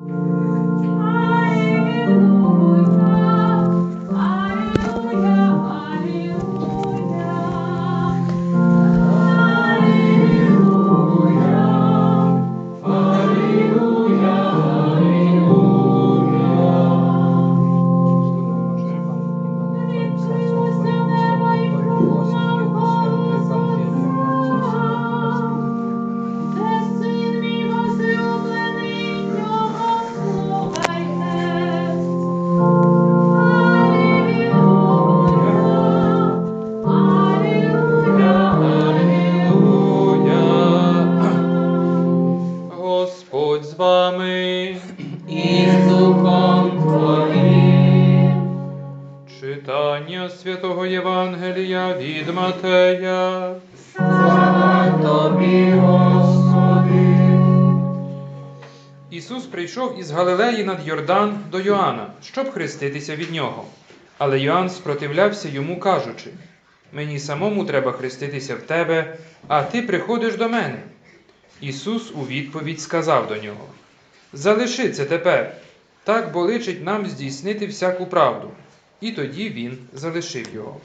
Господь вами. і з духом Твоїм. Читання святого Євангелія від Матея. Слава Тобі, Господи. Ісус прийшов із Галилеї над Йордан до Йоанна, щоб хреститися від нього. Але Йоанн спротивлявся йому, кажучи: Мені самому треба хреститися в тебе, а ти приходиш до мене. Ісус у відповідь сказав до нього: Залиши це тепер, так бо личить нам здійснити всяку правду. І тоді він залишив його.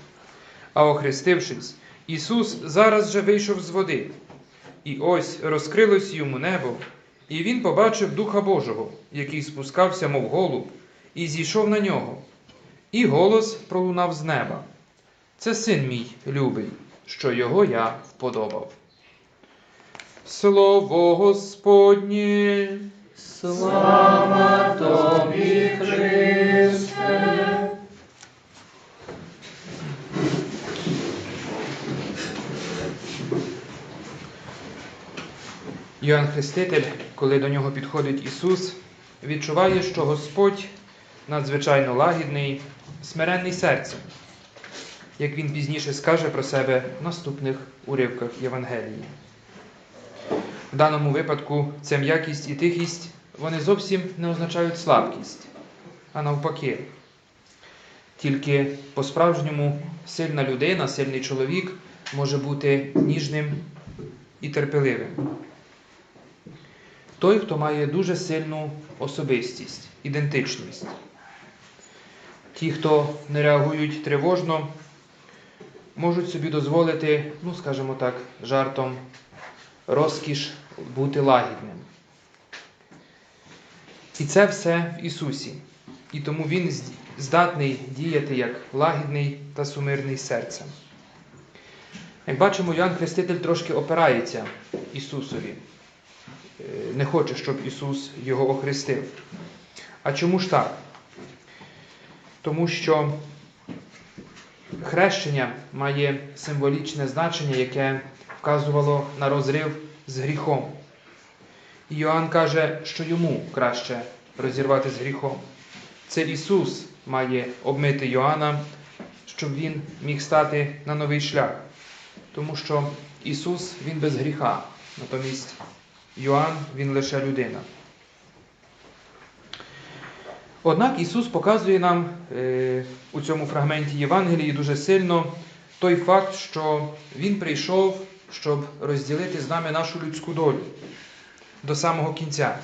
А охрестившись, Ісус зараз же вийшов з води. І ось розкрилось йому небо, і він побачив Духа Божого, який спускався, мов голуб, і зійшов на нього. І голос пролунав з неба. Це син мій любий, що його я вподобав. Слово Господнє. Слава Тобі, Христе. Йоанн Хреститель, коли до нього підходить Ісус, відчуває, що Господь надзвичайно лагідний, смиренний серцем, як він пізніше скаже про себе в наступних уривках Євангелії. В даному випадку ця м'якість і тихість вони зовсім не означають слабкість, а навпаки. Тільки по-справжньому сильна людина, сильний чоловік може бути ніжним і терпеливим. Той, хто має дуже сильну особистість, ідентичність. Ті, хто не реагують тривожно, можуть собі дозволити, ну, скажімо так, жартом, розкіш бути лагідним. І це все в Ісусі. І тому Він здатний діяти як лагідний та сумирний серцем. Як бачимо, Ян Хреститель трошки опирається Ісусові. Е, Не хоче, щоб Ісус його охрестив. А чому ж так? Тому що хрещення має символічне значення, яке вказувало на розрив з гріхом. І Йоанн каже, що йому краще розірвати з гріхом. Це Ісус має обмити Йоанна, щоб він міг стати на новий шлях. Тому що Ісус Він без гріха, натомість Йоанн Він лише людина. Однак Ісус показує нам е, у цьому фрагменті Євангелії дуже сильно той факт, що Він прийшов, щоб розділити з нами нашу людську долю до самого кінця.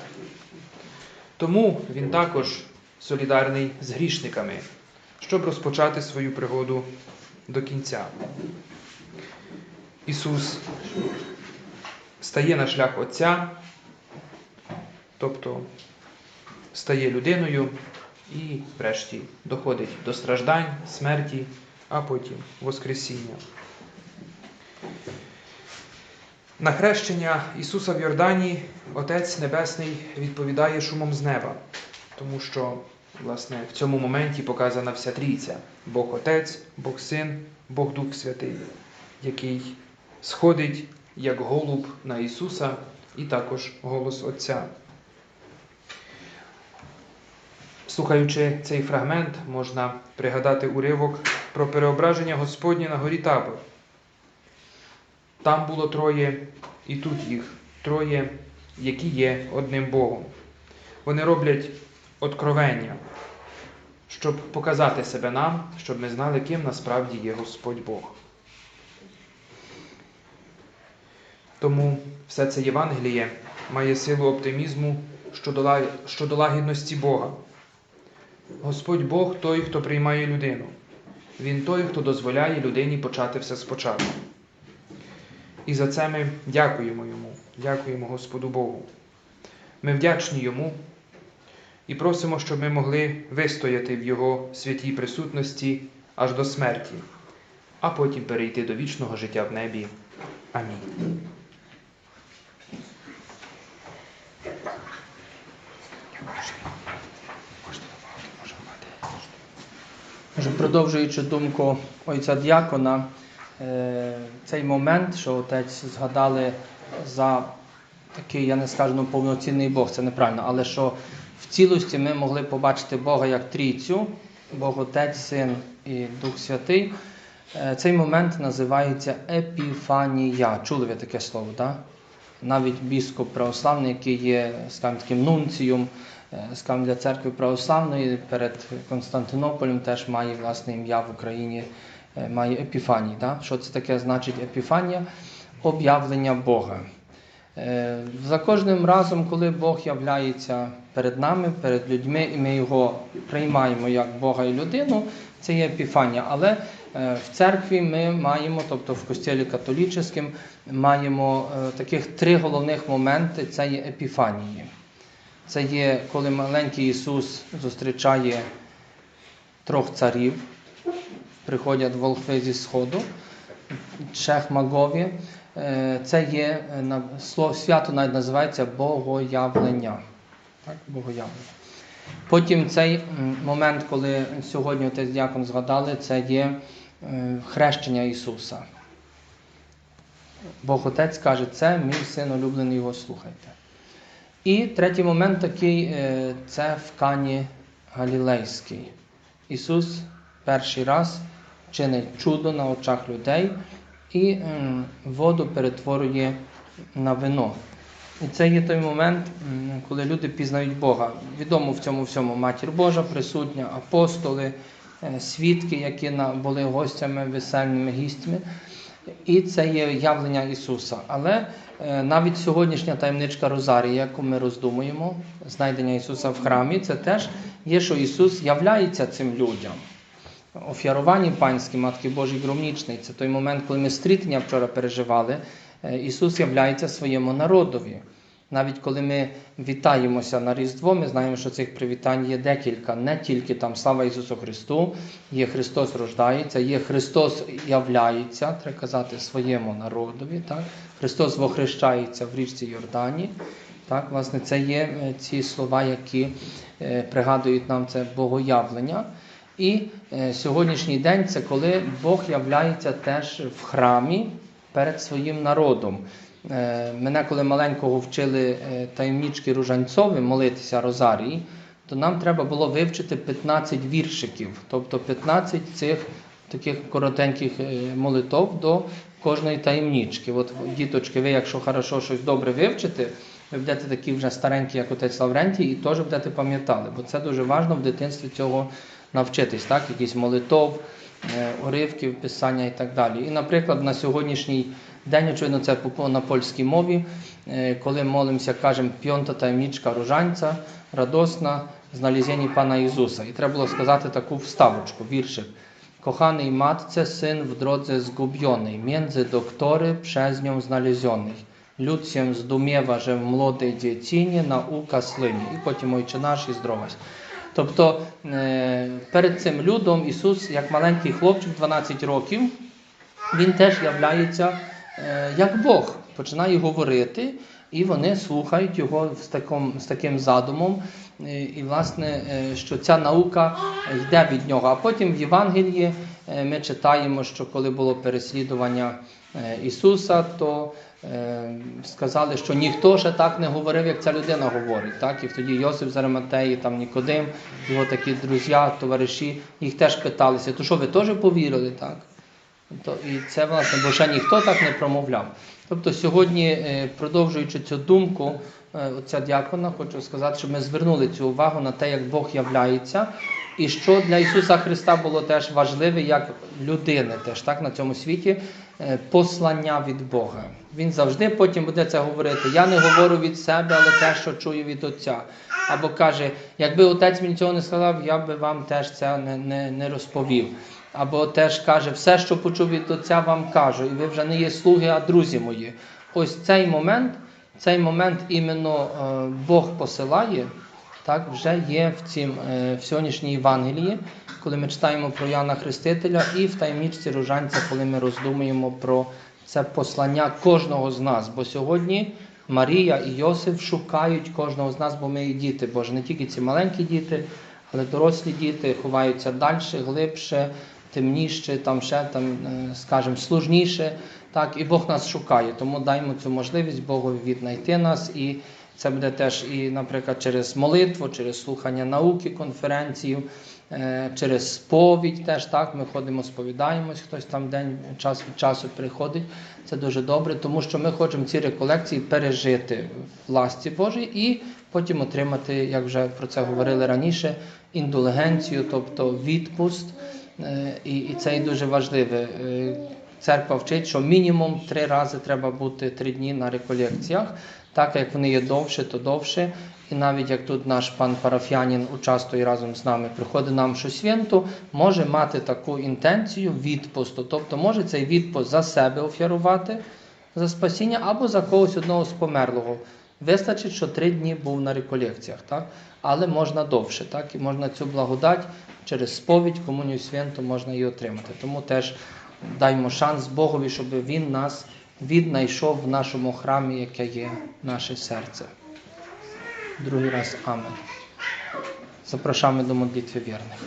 Тому Він також солідарний з грішниками, щоб розпочати свою пригоду до кінця. Ісус стає на шлях Отця, тобто стає людиною і, врешті, доходить до страждань, смерті, а потім Воскресіння. На хрещення Ісуса в Йордані Отець Небесний відповідає шумом з неба, тому що, власне, в цьому моменті показана вся трійця Бог Отець, Бог Син, Бог Дух Святий, який сходить як голуб на Ісуса і також голос Отця. Слухаючи цей фрагмент, можна пригадати уривок про переображення Господнє на горі Табор. Там було троє, і тут їх троє, які є одним Богом. Вони роблять откровення, щоб показати себе нам, щоб ми знали, ким насправді є Господь Бог. Тому все це Євангеліє має силу оптимізму щодо, лагідності Бога. Господь Бог той, хто приймає людину. Він той, хто дозволяє людині почати все спочатку. І за це ми дякуємо йому, дякуємо Господу Богу. Ми вдячні йому і просимо, щоб ми могли вистояти в Його святій присутності аж до смерті, а потім перейти до вічного життя в небі. Амінь. Продовжуючи думку отця діакона, е, цей момент, що отець згадали за такий, я не скажу, ну, повноцінний Бог, це неправильно, але що в цілості ми могли побачити Бога як трійцю, Бог Отець, Син і Дух Святий. Е, Цей момент називається епіфанія. Чули ви таке слово, так? Навіть біскоп православний, який є скажімо, таким нунцієм е, скажімо, для церкви православної перед Константинополем теж має власне ім'я в Україні, е, має епіфаній. Да? Що це таке значить епіфанія? Об'явлення Бога. Е, За кожним разом, коли Бог являється перед нами, перед людьми, і ми його приймаємо як Бога і людину, це є епіфанія. Але е, в церкві ми маємо, тобто в костілі католічним, маємо е, таких три головних моменти: це є епіфанії. Це є, коли маленький Ісус зустрічає трьох царів, приходять волхви зі Сходу, шех магові. Е, Це є е, слово свято навіть називається Богоявлення. Так, Богоявлення. Потім цей момент, коли сьогодні отець дякон згадали, це є е, хрещення Ісуса. Бог Отець каже, це мій син улюблений, його слухайте. І третій момент такий це в Кані Галілейський. Ісус перший раз чинить чудо на очах людей і ем, воду перетворює на вино. І це є той момент, коли люди пізнають Бога. Відомо в цьому всьому матір Божа присутня, апостоли, е, свідки, які були гостями, весельними гістями. І це є явлення Ісуса. Але е, навіть сьогоднішня таємничка Розарії, яку ми роздумуємо, знайдення Ісуса в храмі, це теж є, що Ісус являється цим людям. Офіарування панське Матки Божій Громнічний це той момент, коли ми стрітення вчора переживали. Ісус являється своєму народові. Навіть коли ми вітаємося на Різдво, ми знаємо, що цих привітань є декілька. Не тільки там слава Ісусу Христу, є Христос рождається, є Христос являється, треба казати, своєму народові. Так? Христос вохрещається в річці Йордані. Так, власне, це є е, ці слова, які е, пригадують нам це богоявлення. І е, сьогоднішній день це коли Бог являється теж в храмі перед своїм народом. Е, мене, коли маленького вчили е, таємнички Ружанцові молитися Розарії, то нам треба було вивчити 15 віршиків, тобто 15 цих таких коротеньких молитов до кожної таємнички. От, діточки, ви, якщо хорошо щось добре вивчите, ви будете такі вже старенькі, як отець Лаврентій, і теж будете пам'ятали, бо це дуже важливо в дитинстві цього навчитись, так? якісь молитов, е, уривків, писання і так далі. І, наприклад, на сьогоднішній день, очевидно, це на польській мові, е, коли молимося, кажемо п'ята таємничка ружанця, радосна, знalezienie Pana Ісуса. І треба було сказати таку вставочку, wierszyk. Kochanej matce syn w drodze zgubionej, między doktory przez nią znalezionych. Lud się zdumiewa, że w młodej dziecinie nauka słynie. І потім Ojcze наш і здровась. Тобто е, перед цим людом Ісус, як маленький хлопчик, 12 років, він теж являється е, як Бог, починає говорити, і вони слухають його з таким, з таким задумом. Е, І, власне, що ця наука йде від нього. А потім в Євангелії ми читаємо, що коли було переслідування е, Ісуса, то е, сказали, що ніхто ще так не говорив, як ця людина говорить. Так? І тоді Йосип з Ариматеї, там Нікодим, його такі друзі, товариші, їх теж питалися, то що ви теж повірили? Так? То, і це, власне, бо ще ніхто так не промовляв. Тобто сьогодні, е, продовжуючи цю думку е, отця дякона, хочу сказати, щоб ми звернули цю увагу на те, як Бог являється, І що для Ісуса Христа було теж важливе, як людини теж так на цьому світі е, послання від Бога. Він завжди потім буде це говорити. Я не говорю від себе, але те, що чую від Отця. Або каже, якби отець мені цього не сказав, я би вам теж це не, не, не розповів. Або теж каже, все, що почув від Отця, вам кажу, і ви вже не є слуги, а друзі мої. Ось цей момент, цей момент іменно е, Бог посилає, так, вже є в, цім, е, в сьогоднішній Євангелії, коли ми читаємо про Яна Хрестителя, і в таємничці рожанця, коли ми роздумуємо про це послання кожного з нас. Бо сьогодні Марія і Йосиф шукають кожного з нас, бо ми і діти Боже, не тільки ці маленькі діти, але дорослі діти ховаються далі, глибше, темніше, там ще там, е, скажімо, служніше. Так, і Бог нас шукає. Тому даймо цю можливість Богові віднайти нас. І це буде теж і, наприклад, через молитву, через слухання науки, конференцію, е, через сповідь. Теж так. Ми ходимо, сповідаємось, хтось там день час від часу приходить. Це дуже добре, тому що ми хочемо ці реколекції пережити в ласці Божій і потім отримати, як вже про це говорили раніше, індулгенцію, тобто відпуст. Е, І, і це і дуже важливе. Церква вчить, що мінімум три рази треба бути три дні на реколекціях. Так як вони є довше, то довше. І навіть як тут наш пан парафіянин участвує разом з нами, приходить нам святу, може мати таку інтенцію відпусту. Тобто може цей відпуст за себе офірувати за спасіння або за когось одного з померлого. Вистачить, що три дні був на реколекціях, так? але можна довше, так? і можна цю благодать через сповідь, комунію святу можна її отримати. Тому теж даймо шанс Богові, щоб Він нас віднайшов в нашому храмі, яке є наше серце. Другий раз Амен. Запрошаємо до молитви вірних.